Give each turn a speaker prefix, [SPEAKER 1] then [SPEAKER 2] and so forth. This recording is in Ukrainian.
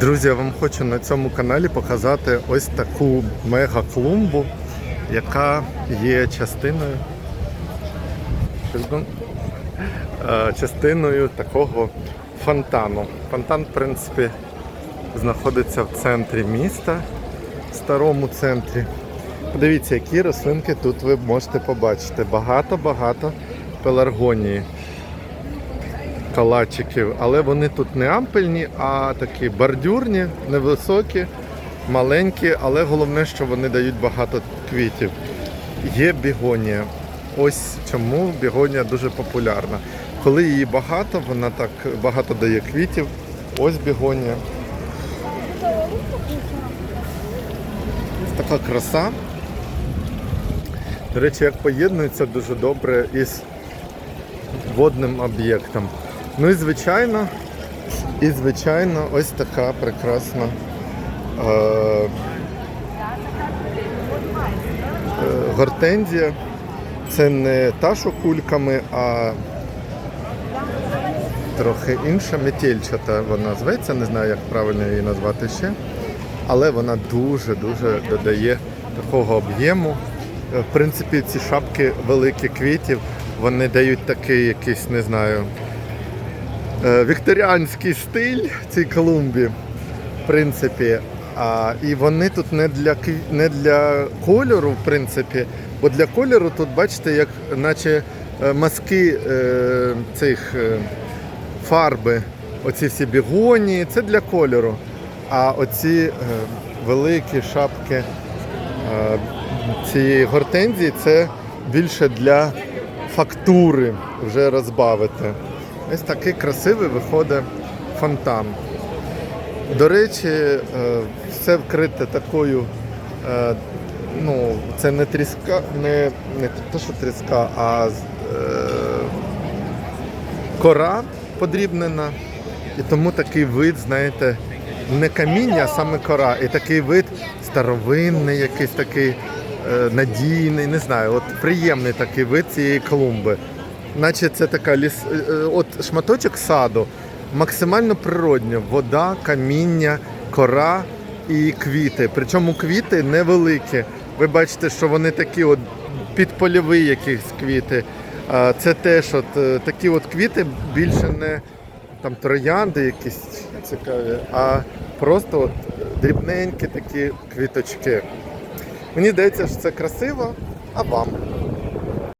[SPEAKER 1] Друзі, я вам хочу на цьому каналі показати ось таку мега-клумбу, яка є частиною Е, частиною такого фонтану. Фонтан, в принципі, знаходиться в центрі міста, в старому центрі. Подивіться, які рослинки тут ви можете побачити. Багато-багато пеларгонії калачиків, але вони тут не ампельні, а такі бордюрні, невисокі, маленькі, але головне, що вони дають багато квітів. Є бігонія. Ось чому бігонія дуже популярна. Коли її багато, вона так багато дає квітів. Ось бігонія. Така краса. До речі, як поєднується дуже добре із водним об'єктом. Ну і звичайно, і звичайно, ось така прекрасна е, е, гортензія. Це не та, що кульками, а трохи інша метельчата вона зветься, не знаю, як правильно її назвати ще. Але вона дуже-дуже додає такого об'єму. Е, В принципі, ці шапки великі квітів, вони дають такий якийсь, не знаю, вікторіанський стиль цій клумбі. В принципі. А, і вони тут не для не для кольору, в принципі, бо для кольору тут, бачите, як наче е, мазки е, цих е, фарби, оці всі бігонії, це для кольору. А оці е, великі шапки е, цієї гортензії це більше для фактури вже розбавити. Ось такий красивий виходить фонтан. До речі, е, все вкрите такою, е, ну, це не тріска, не, не те, що тріска, а е, кора подрібнена. І тому такий вид, знаєте, не каміння, а саме кора. І такий вид старовинний, якийсь такий е, надійний, не знаю, от приємний такий вид цієї клумби. Наче це така ліс, е, е, от шматочок саду, максимально природньо. Вода, каміння, кора і квіти. Причому квіти невеликі. Ви бачите, що вони такі от підпольові якісь квіти. Це теж от е, такі от квіти більше не там троянди якісь цікаві, а просто от дрібненькі такі квіточки. Мені здається, що це красиво, а вам?